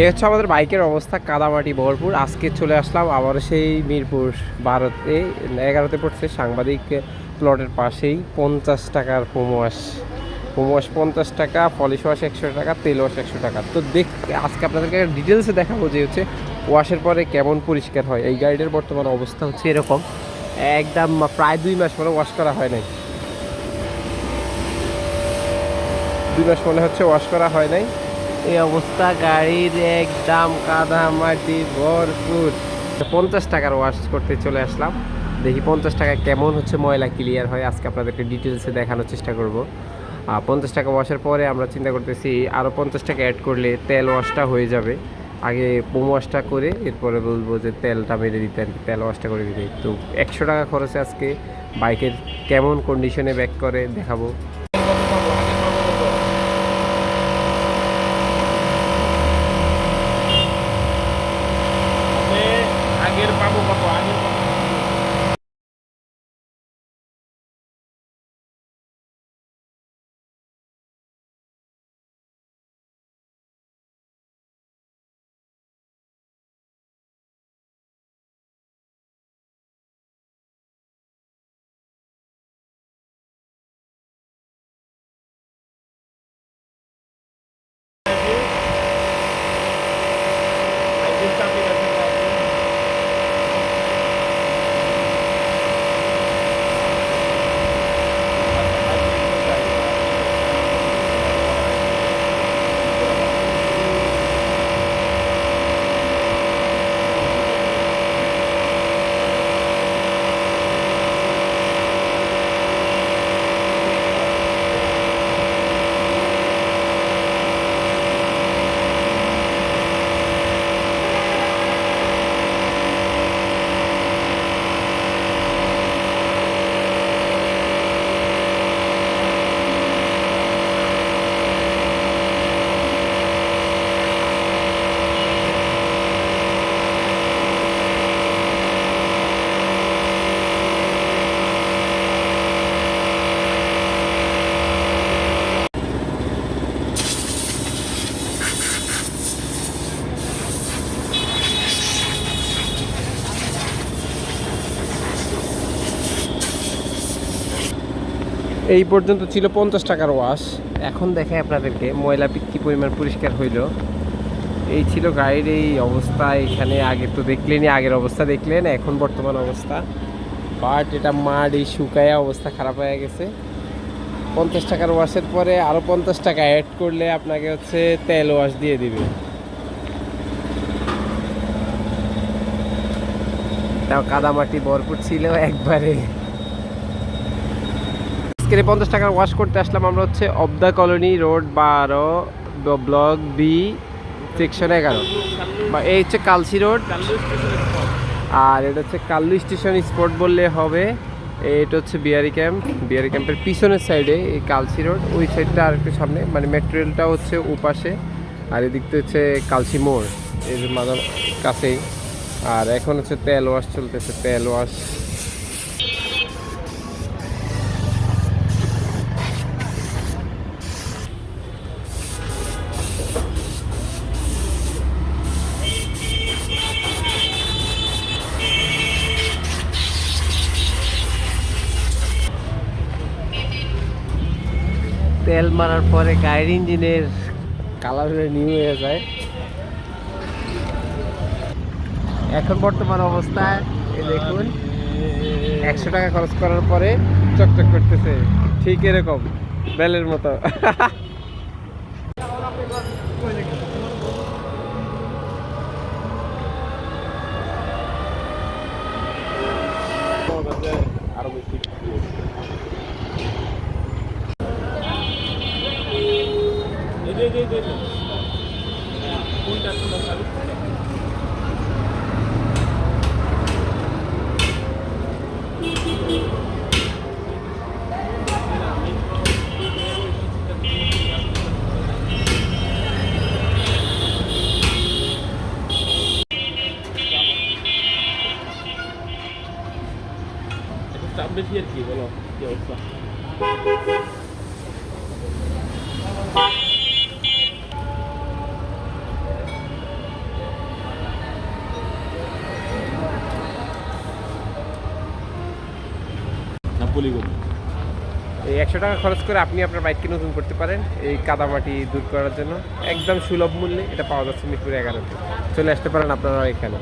এই হচ্ছে আমাদের বাইকের অবস্থা, কাদামাটি ভরপুর। আজকে চলে আসলাম আবার সেই মিরপুর বারোতে এগারোতে পড়ছে সাংবাদিক প্লটের পাশেই, পঞ্চাশ টাকার হোমওয়াশ হোমওয়াশ পঞ্চাশ টাকা, পলিশ ওয়াশ একশো টাকা, তেল ওয়াশ একশো টাকা। তো দেখ, আজকে আপনাদেরকে ডিটেলসে দেখাবো যে হচ্ছে ওয়াশের পরে কেমন পরিষ্কার হয়। এই গাড়িটার বর্তমান অবস্থা হচ্ছে এরকম। একদম প্রায় দুই মাস পরে ওয়াশ করা হয় নাই। দুই মাস মনে হচ্ছে ওয়াশ করা হয় নাই। এই অবস্থা, গাড়ির একদম কাদা মাটি ভরপুর। পঞ্চাশ টাকার ওয়াশ করতে চলে আসলাম। দেখি পঞ্চাশ টাকা কেমন হচ্ছে ময়লা ক্লিয়ার হয়, আজকে আপনাদেরকে ডিটেলসে দেখানোর চেষ্টা করব। পঞ্চাশ টাকা ওয়াশের পরে আমরা চিন্তা করতেছি আরও পঞ্চাশ টাকা অ্যাড করলে তেল ওয়াশটা হয়ে যাবে। আগে বোম ওয়াশটা করে এরপরে বলব যে তেলটা মেরে দিতে আর কি, তেল ওয়াশটা করে দিতে। তো একশো টাকা খরচে আজকে বাইকের কেমন কন্ডিশনে ব্যাক করে দেখাবো। এই পর্যন্ত ছিল পঞ্চাশ টাকার ওয়াশ। এখন দেখে আপনাদেরকে, ময়লা কি পরিমাণ পরিষ্কার হইল। এই ছিল গাড়ির এই অবস্থা, এখানে আগে তো দেখলেনই, আগের অবস্থা দেখলেন, এখন বর্তমান অবস্থা। বাট এটা মাড এই শুকায় অবস্থা খারাপ হয়ে গেছে। পঞ্চাশ টাকার ওয়াশের পরে আরও পঞ্চাশ টাকা অ্যাড করলে আপনাকে হচ্ছে তেল ওয়াশ দিয়ে দিবে। তাও কাদামাটি ভরপুর ছিল একবারে। আজকের পঞ্চাশ টাকার ওয়াশ করতে আসলাম আমরা হচ্ছে অবদা কলোনি রোড বারো ব্লক বি সেকশন এগারো। বা এই হচ্ছে কালসি রোড আর এটা হচ্ছে কাল্লু স্টেশন স্পট বললে হবে। এটা হচ্ছে বিহারি ক্যাম্প বিহারি ক্যাম্পের পিছনের সাইডে এই কালসি রোড ওই সাইডটা আর একটু সামনে। মানে মেট্রো রেলটা হচ্ছে ওপাশে। আর এদিকটা হচ্ছে কালসি মোড়। এর মাদার কাছেই। আর এখন হচ্ছে তেল ওয়াশ চলতেছে। তেল ওয়াশ তেল মারার পরে গাড়ির ইঞ্জিনের কালার নিউ হয়ে যায়। এখন বর্তমান অবস্থায় দেখুন, একশো টাকা খরচ করার পরে চকচক করতেছে, ঠিক এরকম, বেলের মতো আরও বেশি এই যে এই যে এই যে কোনটা কোনটা চালু চাপ বেশি আর কি বলো কি অবস্থা? পলিগনি এই একশো টাকা খরচ করে আপনি আপনার বাইককে নতুন করতে পারেন, এই কাদামাটি দূর করার জন্য। একদম সুলভ মূল্যে এটা পাওয়া যাচ্ছে মিরপুর এগারোতে। চলে আসতে পারেন আপনারা এখানে।